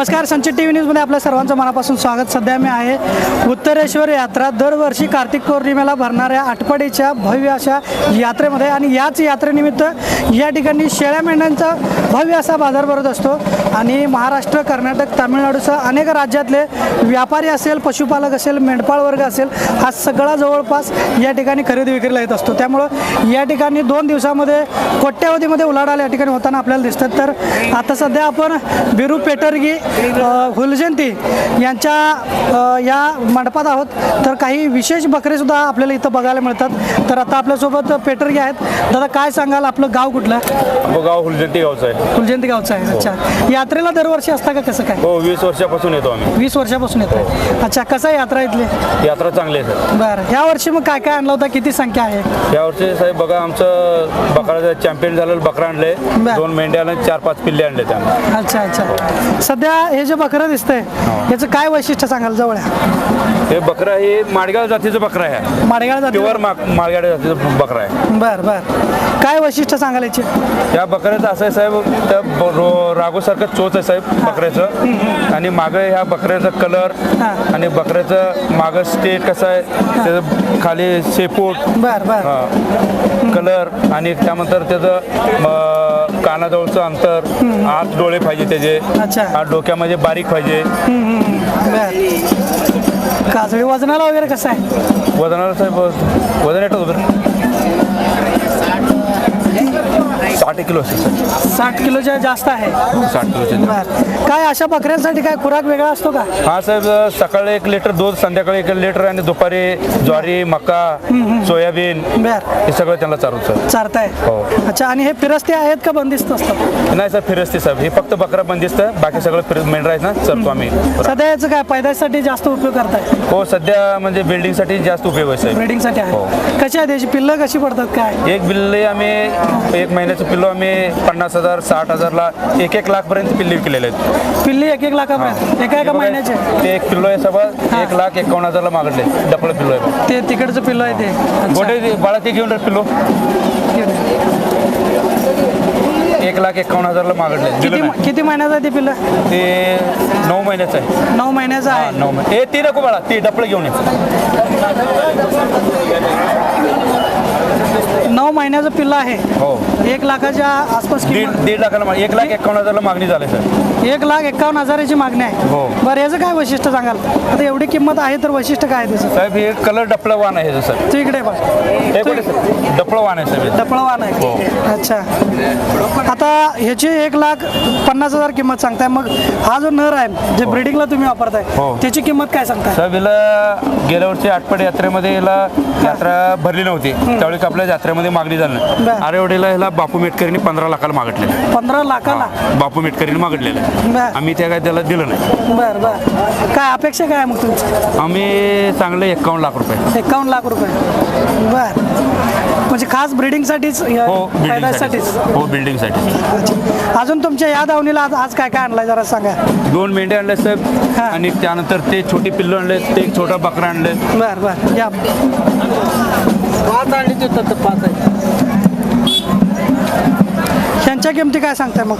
नमस्कार संचित T V न्यूजमध्ये आपल्या सर्वांचं मनापासून स्वागत. सध्या मी आहे उत्तरेश्वर यात्रा. दरवर्षी कार्तिक पौर्णिमेला भरणाऱ्या आठवडीच्या भव्य अशा यात्रेमध्ये आणि याच यात्रेनिमित्त या ठिकाणी शेळ्या मेंढ्यांचा भव्य असा बाजार भरत असतो. आणि महाराष्ट्र कर्नाटक तामिळनाडूसह अनेक राज्यातले व्यापारी असेल पशुपालक असेल मेंढपाळ वर्ग असेल हा सगळा जवळपास या ठिकाणी खरेदी विक्रीला येत असतो. त्यामुळं या ठिकाणी दोन दिवसामध्ये कोट्यावधीमध्ये उलाढाल या ठिकाणी होताना आपल्याला दिसतात. तर आता सध्या आपण बिरू पेटरगी अ, हुलजयंती यांच्या या मंडपात आहोत. तर काही विशेष बकरे सुद्धा आपल्याला इथं बघायला मिळतात. तर आता आपल्यासोबत पेटरगी आहेत. दादा काय सांगाल? आपलं गाव कुठलं? गाव हुलजंती गावचं आहे. हुलजयंती गावचं आहे. अच्छा. यात्रेला दरवर्षी असता का कसं काय? हो वीस वर्षापासून येतो आम्ही. वीस वर्षापासून येत आहे अच्छा कसं आहे यात्रा इथली? यात्रा चांगली आहे सर. बरं. ह्या वर्षी मग काय काय आणलं होतं? किती संख्या आहे? यावर्षी साहेब बघा आमचं बकरा चॅम्पियन झालेलं बकरा आणले. दोन मेंढ्या आणि चार पाच पिल्ले आणले त्यांना. अच्छा अच्छा. सध्या हे जे बकरं दिसतंय याचं काय वैशिष्ट्य सांगाल जवळ हे बकरा हे माडगाव जातीचं बकरा आहे. माडेगाळ जाती प्युअर माडगाव जातीचं बकरा आहे. बर बर. काय वैशिष्ट्य सांगाल याची? या बकऱ्याचं असं आहे साहेब त्या ब- रो- राघोसारखं चोच आहे साहेब बकऱ्याचं. आणि मागं ह्या बकऱ्याचा कलर हा. आणि बकऱ्याचं मागं स्टेट कसं आहे त्याचं खाली शेपूट. बर बर. हा. कलर आणि त्यानंतर त्याचं म, कानाजवळचं अंतर आत डोळे पाहिजे त्याचे. अच्छा. डोक्यामध्ये बारीक पाहिजे. बर. काजळी वजनाला वगैरे कसं आहे? वजनाला साहेब वजन येतं साठ किलो. साठ किलोच्या जास्त आहे. साठ किलोचे बर. काय अशा बकऱ्यांसाठी काय खुराक वेगळा असतो का? हा साहेब सकाळी एक लिटर दूध संध्याकाळी एक लिटर आणि दुपारी ज्वारी मका सोयाबीन बर. हे सगळं त्यांना चालू सर. चारताय. हो. अच्छा आणि हे फिरस्ते आहेत का बंदिस्त असतात? नाही सर फिरस्ती साहेब हे फक्त बकरा बंदिस्त बाकी सगळं फिर मेंढरा आहेत ना चलतो आम्ही सध्या याचं काय पैदासाठी जास्त उपयोग करताय? हो सध्या म्हणजे बिल्डिंगसाठी जास्त उपयोग आहे साहेब ब्रिडिंगसाठी हो. आहे. कशी आहे त्याची पिल्लं कशी पडतात काय? एक बिल्ले आम्ही एक महिन्याचं पिल्लो आम्ही पन्नास हजार साठ हजारला एक एक लाख पर्यंत पिल्ले विकलेले आहेत. पिल्ली एक एक लाखापर्यंत? एका एका महिन्याचे? ते एक पिल्लो आहे सगळं एक लाख एकावन्न हजारला मागडले डबल पिल्लो आहे ते तिकडचं पिल्लं आहे ते. गोटे बाळा ते घेऊन पिल्लो. एक लाख एकावन्न हजारला मागडले. किती. किती महिन्याचं आहे ते पिल्लं? ते नऊ महिन्याचं आहे. नऊ महिन्याचं आहे. नऊ महिने ए ती नको बाळा ती डपळं घेऊन ये. नऊ महिन्याचं पिल्लं आहे. हो. एक लाखाच्या आसपास दीड किंमत. दीड लाखाला एक लाख एकावन्न हजारला मागणी झाली सर. एक लाख एकावन्न हजाराची मागणी आहे. हो. बरं याचं काय वैशिष्ट्य सांगाल? आता एवढी किंमत आहे तर वैशिष्ट्य काय आहे त्याचं? साहेब हे कलर डपळं वाण आहे हे सर. तू इकडे बघ. हे कुठे सर? डपळं वाण आहे साहेब हे. टपळवान आहे. हो. अच्छा. आता ह्याची एक लाख पन्नास हजार किंमत सांगताय. मग हा जो नर आहे जे ब्रिडिंगला तुम्ही वापरताय हो. त्याची किंमत काय सांगताय? साहेब हिला गेल्या वर्षी आटपाडी यात्रेमध्ये हिला यात्रा भरली नव्हती. त्यावेळी आपल्या यात्रेमध्ये मागणी झाली नाही. बरं. आरेवडीला हिला बापू मेटकरीने पंधरा लाखाला मागितले पंधरा लाखाला? बापू मेटकरीने मागितलेलं आहे. आम्ही त्या काय त्याला दिलं नाही. बर बर. काय अपेक्षा काय मग तुमची? आम्ही चांगले एक्कावन्न लाख रुपये. एकावन्न लाख रुपये. बर. म्हणजे खास ब्रिडिंगसाठीच हो बिल्डिंगसाठी हो बिल्डिंगसाठी अजून तुमच्या या दावणीला आज आज काय काय आणलाय जरा सांगा. दोन मेंढे आणले साहेब हा. आणि त्यानंतर ते छोटी पिल्लं आणले ते एक छोटा बकरा आणले. बर बर. या. पाच आणि ह्यांच्या किमती काय सांगताय मग?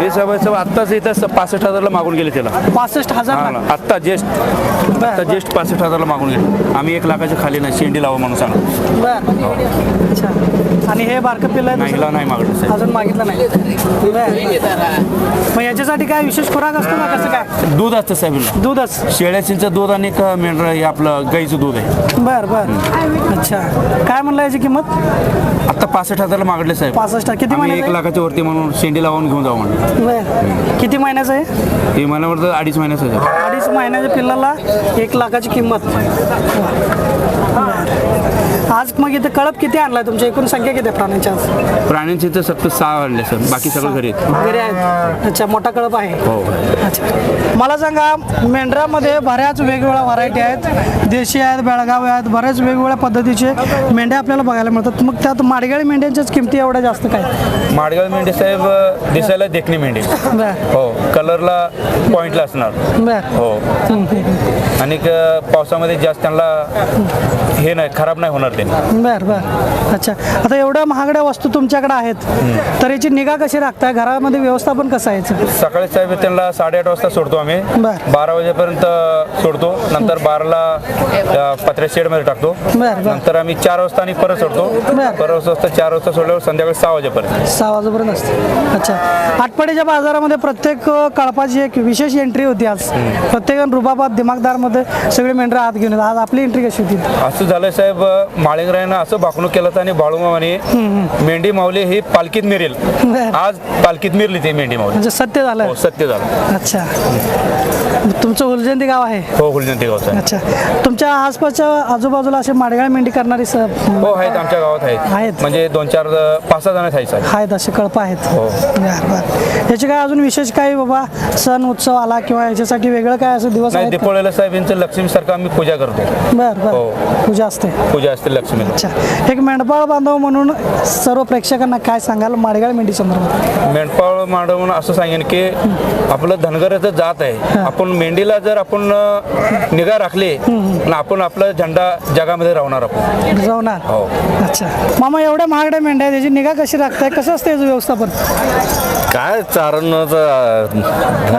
हे साहेब साहेब आत्ताच इथं पासष्ट हजारला मागून गेले त्याला. पासष्ट हजार हा लाख. ना. आत्ता जेस्ट बर. जेस्ट पासष्ट हजारला मागून गेले. आम्ही एक लाखाच्या खाली नाही शेंडी लावा म्हणून सांगतो. बर. अच्छा. आणि हे बारकं पिल्लं आहे नाही दुसरं? हिला नाही मागलं साहेब. अजून मागितलं नाही. बर. मग याच्यासाठी काय विशेष खुराक असतो का कसं काय? दूध असतं साहेब हिला. दूधच. शेळ्याचं दूध आणि एक मेंढरा हे आपलं गाईचं दूध आहे. बर बर. अच्छा. काय म्हणलं याची किंमत? आत्ता पासष्ट हजारला मागले साहेब. पासष्ट. किती आम्ही एक महिन्याचं लाखाच्या वरती म्हणून शेंडी लावून घेऊन जाऊ म्हणून? बर किती महिन्याचं आहे हे मला वाटतं अडीच महिन्याचं आहे अडीच महिन्याच्या पिल्लाला एक लाखाची किंमत. इथे कळप किती आणलाय तुमच्या? एकूण संख्या किती आहे प्राण्यांची आज? प्राण्यांचे तर फक्त सहा आणले सर. बाकी सगळं घरी आहेत. घरी आहेत. अच्छा मोठा कळप आहे. हो. अच्छा. मला सांगा मेंढरामध्ये बऱ्याच वेगवेगळ्या व्हरायटी आहेत. देशी आहेत बेळगाव आहेत बऱ्याच वेगवेगळ्या पद्धतीचे मेंढ्या आपल्याला बघायला मिळतात. मग त्यात माडगाळी मेंढ्यांच्याच किमती एवढ्या जास्त काय? माडगाव माडगाव मेंढी साहेब अ, दिसायला देखणी मेंढी. बर. हो कलरला पॉइंटला असणार. बर. हो. आणि क- पावसामध्ये जास्त त्यांना हे नाही खराब नाही होणार ते. बर बर. अच्छा. आता एवढ्या महागड्या वस्तू तुमच्याकडे आहेत तर याची निगा कशी राखताय? घरामध्ये व्यवस्थापन कसं आहे? सकाळी साहेब त्यांना साडेआठ वाजता सोडतो आम्ही. बर. वाजेपर्यंत सोडतो. नंतर बाराला पत्र्या शेडमध्ये टाकतो. नंतर आम्ही चार वाजता आणि परत सोडतो. बर. परत वाजता चार वाजता सोडल्यावर संध्याकाळी सहा वाजेपर्यंत. सहा वाजेपर्यंत असते. अच्छा. आटपाडीच्या बाजारामध्ये प्रत्येक कळपाची एक विशेष एंट्री होती आज. प्रत्येकानं रुबाबात दिमागदारमध्ये सगळे मेंढरं हात घेऊन. आज आपली एंट्री कशी होती? असं झालं साहेब माळिंगरायनं असं भाकणूक केलं होतं आणि बाळूमामाने मेंढी माऊली ही पालखीत मिरेल. आज पालखीत मिरली ती मेंढी माऊली. म्हणजे सत्य झालं. हो सत्य झालं. अच्छा. तुमचं उलजंदी गाव आहे. हो हुलजंती गावचं आहे. अच्छा. तुमच्या आसपासच्या आजूबाजूला असे माडगाळ मेंढी करणारी स हो आहेत आमच्या गावात आहेत. आहेत. म्हणजे दोन चार पाच सहा जण आहेत साहेब. आहेत असे कळप आहेत. हो. बर बर. याचे काय अजून विशेष काही बाबा सण उत्सव आला किंवा याच्यासाठी वेगळं काय असं दिवस नाही आहेत का? दीपोळीला साहेब यांचं लक्ष्मीसारखं आम्ही पूजा करतो. बर बर. हो. पूजा असते. पूजा असते लक्ष्मीला. अच्छा. एक मेंढपाळ बांधव म्हणून सर्व प्रेक्षकांना काय सांगाल? माडगाळ मेंढी संदर्भात. मेंढपाळ मांडवून असं सांगेन की आपलं धनगराचं जात आहे. आपण मेंढीला जर आपण निगा राखली आपण आपला झेंडा जगामध्ये राहणार आपण जाऊणार हो. अच्छा. मामा एवढ्या महागड्या मेंढ्या आहेत याची निगा कशी राखताय? कसं असतं याचं व्यवस्थापन? काय चारण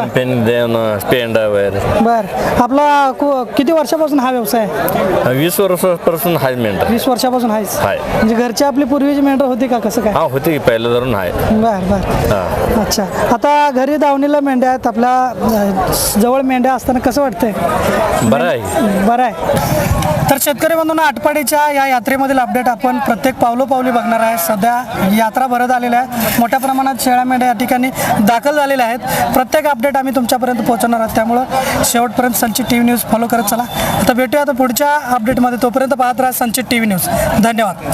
पेन देणं पेंड वगैरे. बर. आपला कु- किती वर्षापासून हा व्यवसाय? वीस वर्षापासून हाय मेंढर वीस वर्षापासून आहेच आहे. म्हणजे घरची आपली पूर्वीची मेंढर होती का? कसं काय? हा होते की पहिलं धरून आहे बर बर. हा. अच्छा. आता घरी दावणीला मेंढ्या आहेत. आपल्या अ, जवळ मेंढ्या असताना कसं वाटतंय? बरं आहे. बरं आहे. तर शेतकरी बंधूंना आटपाडीच्या या यात्रेमधील अपडेट आपण प्रत्येक पावलोपावली बघणार आहे. सध्या यात्रा भरत आलेल्या आहे मोठ्या प्रमाणात शेळ्या मेंढ्या या ठिकाणी दाखल झालेल्या आहेत. प्रत्येक अपडेट आम्ही तुमच्यापर्यंत पोहोचवणार आहोत. त्यामुळं शेवटपर्यंत संचित टी व्ही न्यूज फॉलो करत चला. आता भेटूया आता पुढच्या अपडेटमध्ये तोपर्यंत पाहत राहा संचित टी व्ही न्यूज. धन्यवाद.